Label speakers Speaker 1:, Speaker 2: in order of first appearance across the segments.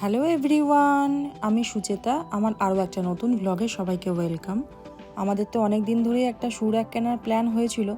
Speaker 1: Hello everyone আমি সুচেতা। আমার আরও একটা নতুন ব্লগে সবাইকে ওয়েলকাম আমাদের তো অনেক দিন ধরেই একটা সুর এক কেনার প্ল্যান হয়েছিল।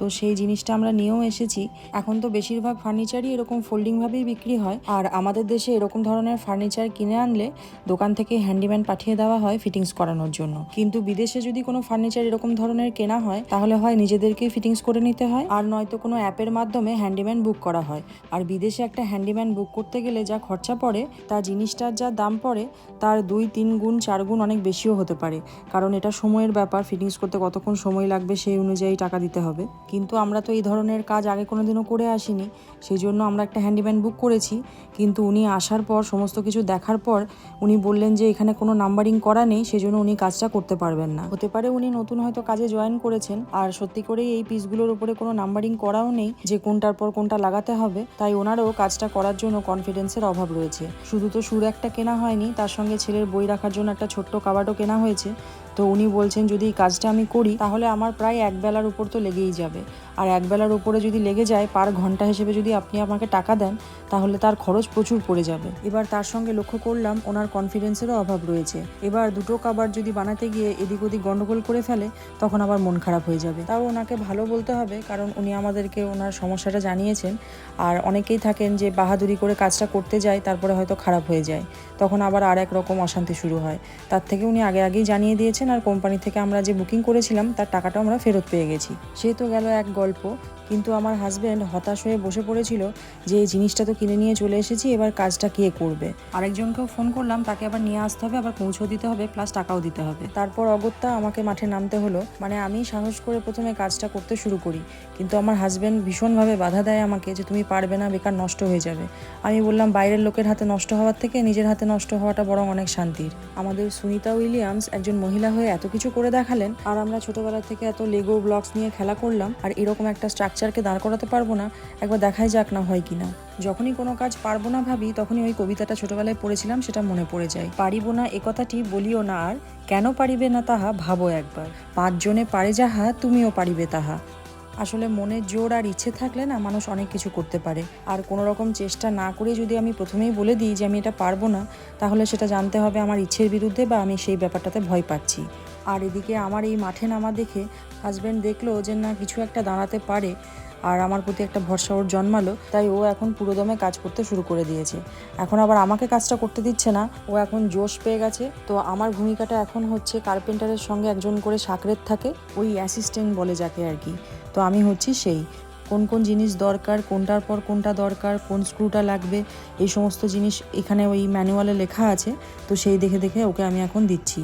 Speaker 1: তো সেই জিনিসটা আমরা নিয়েও এসেছি। এখন তো বেশিরভাগ ফার্নিচারই এরকম ফোল্ডিংভাবেই বিক্রি হয়। আর আমাদের দেশে এরকম ধরনের ফার্নিচার কিনে আনলে দোকান থেকে হ্যান্ডিম্যান পাঠিয়ে দেওয়া হয় ফিটিংস করানোর জন্য। কিন্তু বিদেশে যদি কোনো ফার্নিচার এরকম ধরনের কেনা হয়, তাহলে হয় নিজেদেরকেই ফিটিংস করে নিতে হয়। আর নয়তো কোনো অ্যাপের মাধ্যমে হ্যান্ডিম্যান বুক করা হয়। আর বিদেশে একটা হ্যান্ডিম্যান বুক করতে গেলে যা খরচা পড়ে, তা জিনিসটার যা দাম পড়ে, তার দুই, তিন গুণ, চার গুণ অনেক বেশিও হতে পারে। কারণ এটা সময়ের ব্যাপার ফিটিংস করতে কতক্ষণ সময় লাগবে সেই অনুযায়ী টাকা দিতে হবে। কিন্তু আমরা তো এই ধরনের কাজ আগে কোনোদিনও করে আসিনি সেই জন্য আমরা একটা হ্যান্ডিম্যান বুক করেছি। কিন্তু উনি আসার পর, সমস্ত কিছু দেখার পর, উনি বললেন যে এখানে কোনো নাম্বারিং করা নেই, সেজন্য উনি কাজটা করতে পারবেন না। হতে পারে উনি নতুন হয়তো কাজে জয়েন করেছেন, আর সত্যি করেই এই পিসগুলোর উপরে কোনো নাম্বারিং করাও নেই, যে কোনটার পর কোনটা লাগাতে হবে, তাই ওনারও কাজটা করার জন্য কনফিডেন্সের অভাব রয়েছে। শুধু তো সুর একটা কেনা হয়নি, তার সঙ্গে ছেলের বই রাখার জন্য একটা ছোট্ট কাবাটও কেনা হয়েছে তো উনি বলছেন, যদি এই কাজটা আমি করি, তাহলে আমার প্রায় এক বেলার উপর তো লেগেই যাবে। আর এক বেলার উপরে যদি লেগে যায়, পার ঘণ্টা হিসেবে যদি আপনি আমাকে টাকা দেন, তাহলে তার খরচ প্রচুর পড়ে যাবে। এবার তার সঙ্গে লক্ষ্য করলাম, ওনার কনফিডেন্সেরও অভাব রয়েছে। এবার দুটো কাবার যদি বানাতে গিয়ে এদিক ওদিক গন্ডগোল করে ফেলে, তখন আবার মন খারাপ হয়ে যাবে। তাও ওনাকে ভালো বলতে হবে, কারণ উনি আমাদেরকে ওনার সমস্যাটা জানিয়েছেন। আর অনেকেই থাকেন যে বাহাদুরি করে কাজটা করতে যায়, তারপরে হয়তো খারাপ হয়ে যায়। তখন আবার আর এক রকম অশান্তি শুরু হয়। তার থেকে উনি আগে আগেই জানিয়ে দিয়েছেন আর কোম্পানি থেকে আমরা যে বুকিং করেছিলাম, তার টাকাটাও আমরা ফেরত পেয়ে গেছি। সে তো গেল এক গল্প, কিন্তু আমার হাজব্যান্ড হতাশ হয়ে বসে পড়েছিল যে এই জিনিসটা তো কিনে নিয়ে চলে এসেছি, এবার কাজটা কে করবে? আরেকজনকেও ফোন করলাম, তাকে আবার নিয়ে আসতে হবে, আবার পৌঁছেও দিতে হবে প্লাস টাকাও দিতে হবে। তারপর অগত্যা আমাকে মাঠে নামতে হলো মানে আমি সাহস করে প্রথমে কাজটা করতে শুরু করি, কিন্তু আমার হাজব্যান্ড ভীষণভাবে বাধা দেয় আমাকে যে তুমি পারবে না, বেকার নষ্ট হয়ে যাবে। আমি বললাম, বাইরের লোকের হাতে নষ্ট হওয়ার থেকে নিজের হাতে নষ্ট হওয়াটা বরং অনেক শান্তির। আমাদের সুনিতা উইলিয়ামস একজন মহিলা হয়ে এত কিছু করে দেখালেন, আর আমরা ছোটবেলা থেকে এত লেগো ব্লকস নিয়ে খেলা করলাম, আর এরকম একটা স্ট্রাকচারকে দাঁড় করাতে পারব না, একবার দেখাই যাক না হয় কিনা। যখনই কোনো কাজ পারব না ভাবি, তখনই ওই কবিতাটা ছোটবেলায় পড়েছিলাম, সেটা মনে পড়ে যায়। পারিব না একথাটি কথাটি, বলিও না আর, কেন পারিবে না তাহা, ভাবো একবার। পাঁচজনে পারে যাহা, তুমিও পারিবে তাহা। আসলে মনের জোর আর ইচ্ছে থাকলে না মানুষ অনেক কিছু করতে পারে। আর কোনো রকম চেষ্টা না করে যদি আমি প্রথমেই বলে দিই যে আমি এটা পারব না, তাহলে সেটা জানতে হবে আমার ইচ্ছের বিরুদ্ধে বা আমি সেই ব্যাপারটাতে ভয় পাচ্ছি। আর এদিকে আমার এই মাঠে নামা দেখে হাজব্যান্ড দেখল যে না কিছু একটা দাঁড়াতে পারে আর আমার প্রতি একটা ভরসা ওর জন্মালো, তাই ও এখন পুরোদমে কাজ করতে শুরু করে দিয়েছে। এখন আবার আমাকে কাজটা করতে দিচ্ছে না, ও এখন জোশ পেয়ে গেছে। তো আমার ভূমিকাটা এখন হচ্ছে কার্পেন্টারের সঙ্গে একজন করে সাকরেত থাকে, ওই অ্যাসিস্ট্যান্ট বলে যাকে আর কি। তো আমি হচ্ছি সেই। কোন কোন জিনিস দরকার, কোনটার পর কোনটা দরকার, কোন স্ক্রুটা লাগবে, এই সমস্ত জিনিস এখানে ওই ম্যানুয়ালে লেখা আছে, তো সেই দেখে দেখে ওকে আমি এখন দিচ্ছি।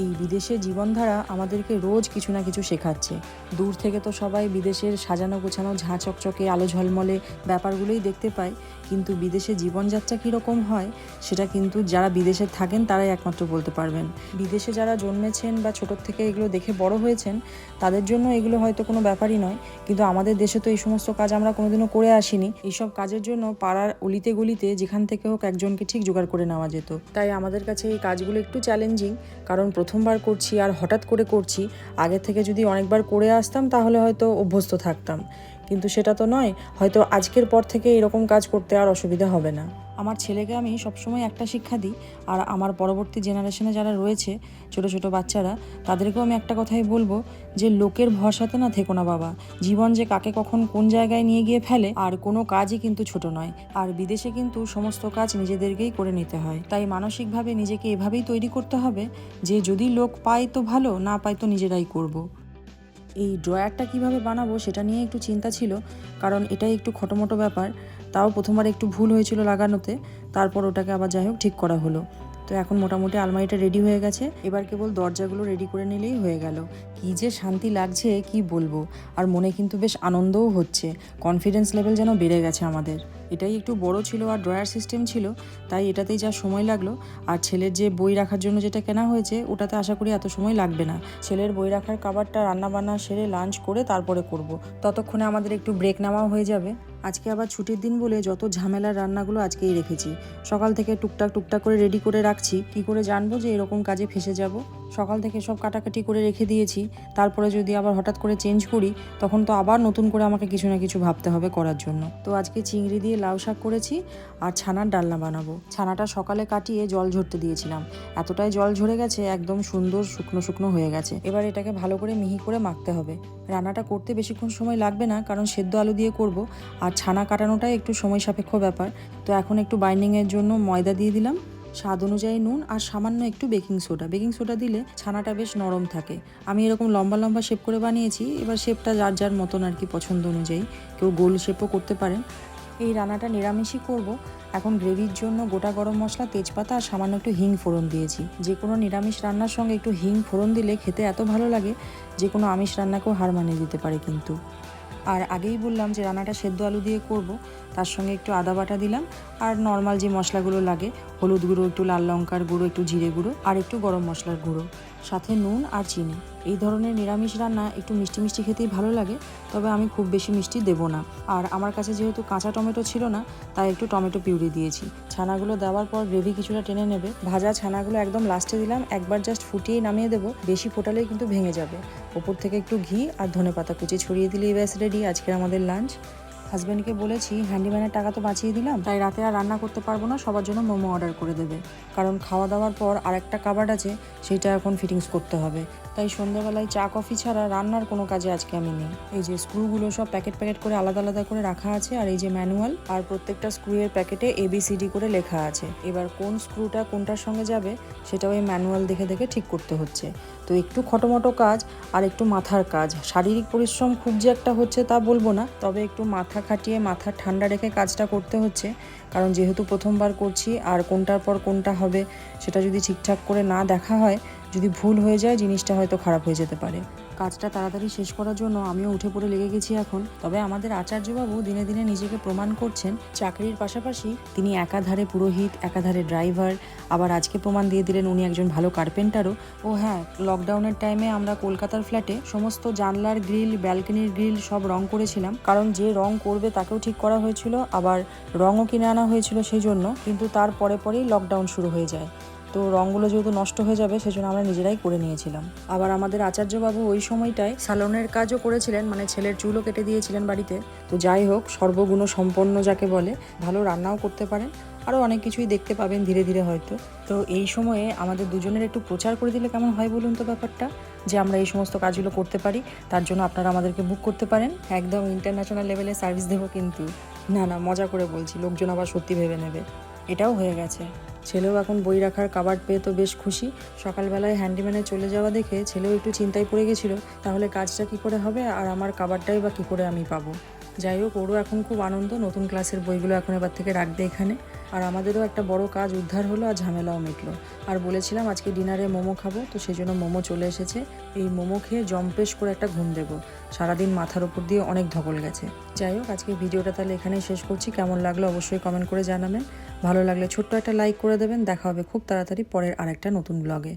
Speaker 1: এই বিদেশের জীবনধারা আমাদেরকে রোজ কিছু না কিছু শেখাচ্ছে। দূর থেকে তো সবাই বিদেশের সাজানো গোছানো ঝাঁ চকচকে, আলো ঝলমলে ব্যাপারগুলোই দেখতে পায়। কিন্তু বিদেশে জীবনযাত্রা কীরকম হয়, সেটা কিন্তু যারা বিদেশে থাকেন তারাই একমাত্র বলতে পারবেন। বিদেশে যারা জন্মেছেন বা ছোটোর থেকে এগুলো দেখে বড় হয়েছেন, তাদের জন্য এগুলো হয়তো কোনো ব্যাপারই নয়। কিন্তু আমাদের দেশে তো এই সমস্ত কাজ আমরা কোনোদিনও করে আসিনি। এইসব কাজের জন্য পাড়ার অলিতে গলিতে যেখান থেকে হোক একজনকে ঠিক জোগাড় করে নেওয়া যেত। তাই আমাদের কাছে এই কাজগুলো একটু চ্যালেঞ্জিং কারণ প্রথমবার করছি আর হঠাৎ করে করছি, আগে থেকে যদি অনেকবার করে আসতাম তাহলে হয়তো অভ্যস্ত থাকতাম। কিন্তু সেটা তো নয়, হয়তো আজকের পর থেকে এরকম কাজ করতে আর অসুবিধা হবে না। আমার ছেলেকে আমি সবসময় একটা শিক্ষা দিই, আর আমার পরবর্তী জেনারেশনে যারা রয়েছে, ছোট ছোট বাচ্চারা, তাদেরকেও আমি একটা কথাই বলব যে লোকের ভরসাতে না থেকো না বাবা। জীবন যে কাকে কখন কোন জায়গায় নিয়ে গিয়ে ফেলে, আর কোনো কাজই কিন্তু ছোট নয়। আর বিদেশে কিন্তু সমস্ত কাজ নিজেদেরকেই করে নিতে হয়। তাই মানসিকভাবে নিজেকে এভাবেই তৈরি করতে হবে যে যদি লোক পায় তো ভালো, না পায় তো নিজেরাই করব। এই ড্রয়ারটা কীভাবে বানাবো সেটা নিয়ে একটু চিন্তা ছিল, কারণ এটাই একটু খটোমটো ব্যাপার। তাও প্রথমবার একটু ভুল হয়েছিল লাগানোতে, তারপর ওটাকে আবার যাই হোক ঠিক করা হলো। তো এখন মোটামুটি আলমারিটা রেডি হয়ে গেছে। এবার কেবল দরজাগুলো রেডি করে নিলেই হয়ে গেল। কি যে শান্তি লাগছে, কি বলব? আর মনে কিন্তু বেশ আনন্দও হচ্ছে। কনফিডেন্স লেভেল যেন বেড়ে গেছে আমাদের। এটাই একটু বড় ছিল আর ড্রয়ার সিস্টেম ছিল, তাই এটাতেই যা সময় লাগল। আর ছেলের যে বই রাখার জন্য যেটা কেনা হয়েছে, ওটাতে আশা করি এত সময় লাগবে না। ছেলের বই রাখার কাবারটা রান্না বান্না সেরে লাঞ্চ করে তারপরে করব। ততক্ষণে আমাদের একটু ব্রেক নেওয়াও হয়ে যাবে। আজকে আবার ছুটির দিন বলে যত ঝামেলার রান্নাগুলো আজকেই রেখেছি। সকাল থেকে টুকটাক টুকটাক করে রেডি করে রাখছি। কি করে জানব যে এরকম কাজে ফেসে যাব? সকাল থেকে সব কাটাকাটি করে রেখে দিয়েছি। তারপরে যদি আবার হঠাৎ করে চেঞ্জ করি, তখন তো আবার নতুন করে আমাকে কিছু না কিছু ভাবতে হবে করার জন্য। তো আজকে চিংড়ি দিয়ে লাউ শাক করেছি আর ছানার ডালনা বানাবো। ছানাটা সকালে কাটিয়ে জল ঝরতে দিয়েছিলাম। এতটাই জল ঝরে গেছে, একদম সুন্দর শুকনো শুকনো হয়ে গেছে। এবার এটাকে ভালো করে মিহি করে মাখতে হবে। রান্নাটা করতে বেশিক্ষণ সময় লাগবে না, কারণ সেদ্ধ আলু দিয়ে করব। আর ছানা কাটানোটাই একটু সময় সাপেক্ষ ব্যাপার। তো এখন একটু বাইন্ডিংয়ের জন্য ময়দা দিয়ে দিলাম। স্বাদ অনুযায়ী নুন আর সামান্য একটু বেকিং সোডা। বেকিং সোডা দিলে ছানাটা বেশ নরম থাকে। আমি এরকম লম্বা লম্বা শেপ করে বানিয়েছি, এবার শেপটা যার যার মতন আর কি পছন্দ অনুযায়ী। কেউ গোল শেপও করতে পারেন। এই রান্নাটা নিরামিষই করব। এখন গ্রেভির জন্য গোটা গরম মশলা, তেজপাতা আর সামান্য একটু হিং ফোড়ন দিয়েছি। যে কোনো নিরামিষ রান্নার সঙ্গে একটু হিং ফোড়ন দিলে খেতে এত ভালো লাগে, যে কোনো আমিষ রান্নাকেও হার মানিয়ে দিতে পারে কিন্তু। আর আগেই বললাম যে রান্নাটা সেদ্ধ আলু দিয়ে করব। তার সঙ্গে একটু আদা বাটা দিলাম। আর নর্মাল যে মশলাগুলো লাগে, হলুদ গুঁড়ো, একটু লাল লঙ্কার গুঁড়ো, একটু জিরে গুঁড়ো, আর একটু গরম মশলার গুঁড়ো। সাথে নুন আর চিনি। এই ধরনের নিরামিষ রান্না একটু মিষ্টি মিষ্টি খেতেই ভালো লাগে, তবে আমি খুব বেশি মিষ্টি দেব না। আর আমার কাছে যেহেতু কাঁচা টমেটো ছিল না, তাই একটু টমেটো পিউরি দিয়েছি। ছানাগুলো দেওয়ার পর গ্রেভি কিছুটা টেনে নেবে। ভাজা ছানাগুলো একদম লাস্টে দিলাম, একবার জাস্ট ফুটিয়ে নামিয়ে দেবো। বেশি ফোটালেই কিন্তু ভেঙে যাবে। ওপর থেকে একটু ঘি আর ধনে পাতা কুচি ছড়িয়ে দিলেই ব্যাস রেডি আজকের আমাদের লাঞ্চ। হাজব্যান্ডকে বলেছি হ্যান্ডিম্যানের টাকা তো বাঁচিয়ে দিলাম, তাই রাতে আর রান্না করতে পারব না, সবার জন্য মোমো অর্ডার করে দেবে। কারণ খাওয়া দাওয়ার পর আর একটা কাবার্ড আছে সেইটা এখন ফিটিংস করতে হবে। তাই সন্ধ্যাবেলায় চা কফি ছাড়া রান্নার কোনো কাজে আজকে আমি নেই। এই যে স্ক্রুগুলো সব প্যাকেট প্যাকেট করে আলাদা আলাদা করে রাখা আছে, আর এই যে ম্যানুয়াল আর প্রত্যেকটা স্ক্রুয়ের প্যাকেটে এবিসিডি করে লেখা আছে। এবার কোন স্ক্রুটা কোনটার সঙ্গে যাবে সেটা ওই ম্যানুয়াল দেখে দেখে ঠিক করতে হচ্ছে। তো একটু খটোমটো কাজ, আর একটু মাথার কাজ। শারীরিক পরিশ্রম খুব যে একটা হচ্ছে তা বলব না, তবে একটু মাথা খাটিয়ে মাথা ঠান্ডা রেখে কাজটা করতে হচ্ছে। কারণ যেহেতু প্রথমবার করছি, আর কোনটার পর কোনটা হবে, সেটা যদি ঠিকঠাক করে না দেখা হয়, যদি ভুল হয়ে যায়, জিনিসটা হয়তো খারাপ হয়ে যেতে পারে। কাজটা তাড়াতাড়ি শেষ করার জন্য আমিও উঠে পড়ে লেগে গেছি এখন। তবে আমাদের আচার্যবাবু দিনে দিনে নিজেকে প্রমাণ করছেন। চাকরির পাশাপাশি তিনি একাধারে পুরোহিত, একাধারে ড্রাইভার। আবার আজকে প্রমাণ দিয়ে দিলেন উনি একজন ভালো কার্পেন্টারও। ও হ্যাঁ লকডাউনের টাইমে আমরা কলকাতার ফ্ল্যাটে সমস্ত জানলার গ্রিল ব্যালকনির গ্রিল সব রং করেছিলাম। কারণ যে রং করবে তাকেও ঠিক করা হয়েছিল, আবার রঙও কিনে আনা হয়েছিল সেই জন্য কিন্তু তার পরে পরেই লকডাউন শুরু হয়ে যায়। তো রঙগুলো যেহেতু নষ্ট হয়ে যাবে, সেজন্য আমরা নিজেরাই করে নিয়েছিলাম। আবার আমাদের আচার্যবাবু ওই সময়টায় স্যালনের কাজও করেছিলেন মানে ছেলের চুলও কেটে দিয়েছিলেন বাড়িতে। তো যাই হোক সর্বগুণ সম্পন্ন যাকে বলে, ভালো রান্নাও করতে পারেন। আরও অনেক কিছুই দেখতে পাবেন ধীরে ধীরে হয়তো। তো এই সময়ে আমাদের দুজনের একটু প্রচার করে দিলে কেমন হয় বলুন তো ব্যাপারটা? যে আমরা এই সমস্ত কাজগুলো করতে পারি, তার জন্য আপনারা আমাদেরকে বুক করতে পারেন। একদম ইন্টারন্যাশনাল লেভেলে সার্ভিস দেবো কিন্তু। না না, মজা করে বলছি, লোকজন আবার সত্যি ভেবে নেবে। এটাও হয়ে গেছে। ছেলেও এখন বই রাখার কাবার পেয়ে তো বেশ খুশি। সকালবেলায় হ্যান্ডিম্যানে চলে যাওয়া দেখে ছেলেও একটু চিন্তায় পড়ে গেছিল, তাহলে কাজটা কি করে হবে আর আমার কাবারটাই বা কী করে আমি পাবো? যাই হোক, ওরও এখন খুব আনন্দ। নতুন ক্লাসের বইগুলো এখন এবার থেকে রাখবে এখানে। আর আমাদেরও একটা বড় কাজ উদ্ধার হলো আর ঝামেলাও মিটলো। আর বলেছিলাম আজকে ডিনারে মোমো খাব, তো সেই জন্য মোমো চলে এসেছে। এই মোমো খেয়ে জম্পেশ করে একটা ঘুম দেবো। সারাদিন মাথার উপর দিয়ে অনেক ধকল গেছে। যাই হোক, আজকে ভিডিওটা তাহলে এখানেই শেষ করছি। কেমন লাগল অবশ্যই কমেন্ট করে জানাবেন। ভালো লাগলে ছোট্ট একটা লাইক করে দেবেন। দেখা হবে খুব তাড়াতাড়ি পরের আরেকটা নতুন ব্লগে